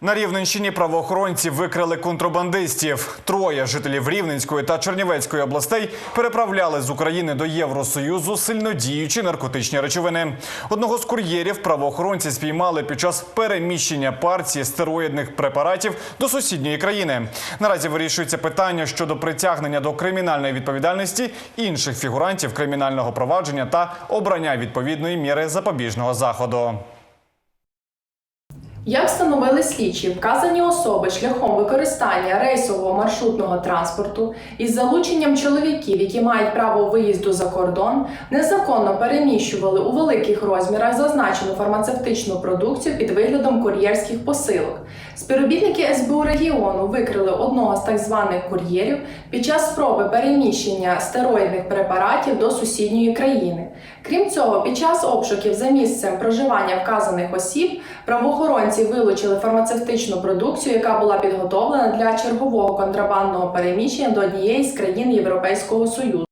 На Рівненщині правоохоронці викрили контрабандистів. Троє жителів Рівненської та Чернівецької областей переправляли з України до Євросоюзу сильнодіючі наркотичні речовини. Одного з кур'єрів правоохоронці спіймали під час переміщення партії стероїдних препаратів до сусідньої країни. Наразі вирішується питання щодо притягнення до кримінальної відповідальності інших фігурантів кримінального провадження та обрання відповідної міри запобіжного заходу. Як встановили слідчі, вказані особи шляхом використання рейсового маршрутного транспорту із залученням чоловіків, які мають право виїзду за кордон, незаконно переміщували у великих розмірах зазначену фармацевтичну продукцію під виглядом кур'єрських посилок. Співробітники СБУ регіону викрили одного з так званих кур'єрів під час спроби переміщення стероїдних препаратів до сусідньої країни. Крім цього, під час обшуків за місцем проживання вказаних осіб правоохоронці вилучили фармацевтичну продукцію, яка була підготовлена для чергового контрабандного переміщення до однієї з країн Європейського Союзу.